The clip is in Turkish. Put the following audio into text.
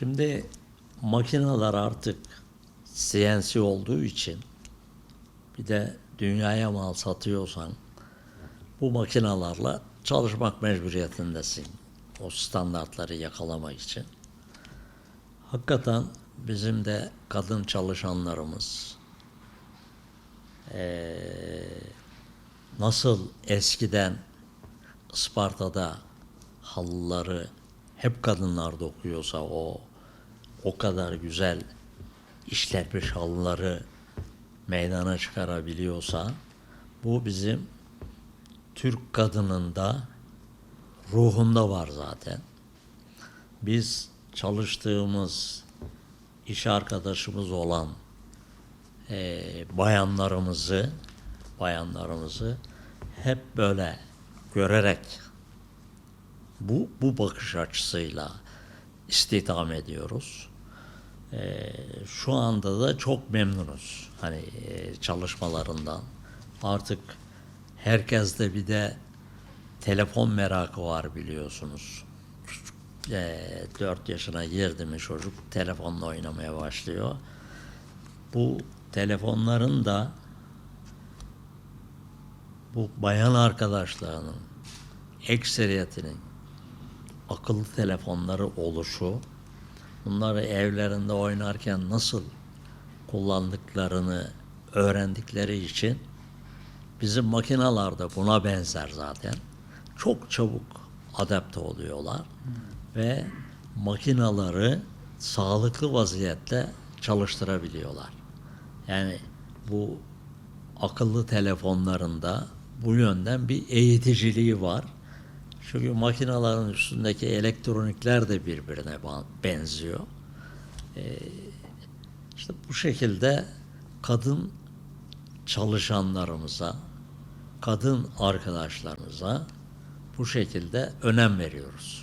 Şimdi makineler artık CNC olduğu için bir de dünyaya mal satıyorsan bu makinalarla çalışmak mecburiyetindesin. O standartları yakalamak için. Hakikaten bizim de kadın çalışanlarımız eee, nasıl eskiden Isparta'da halıları hep kadınlar dokuyorsa o o kadar güzel işlenmiş halıları meydana çıkarabiliyorsa bu bizim Türk kadınında ruhunda var zaten. Biz çalıştığımız iş arkadaşımız olan eee, bayanlarımızı bayanlarımızı hep böyle görerek bu bu bakış açısıyla istihdam ediyoruz. Eee, şu anda da çok memnunuz hani eee, çalışmalarından. Artık herkeste bir de telefon merakı var biliyorsunuz. Küçük, eee 4 yaşına girdi mi çocuk telefonla oynamaya başlıyor. Bu telefonların da bu bayan arkadaşlarının ekseriyetinin akıllı telefonları oluşu, bunları evlerinde oynarken nasıl kullandıklarını öğrendikleri için bizim makinalar da buna benzer zaten. Çok çabuk adapte oluyorlar ve makinaları sağlıklı vaziyette çalıştırabiliyorlar. Yani bu akıllı telefonlarında bu yönden bir eğiticiliği var. Çünkü makinelerin üstündeki elektronikler de birbirine benziyor. Ee, işte bu şekilde kadın çalışanlarımıza, kadın arkadaşlarımıza bu şekilde önem veriyoruz.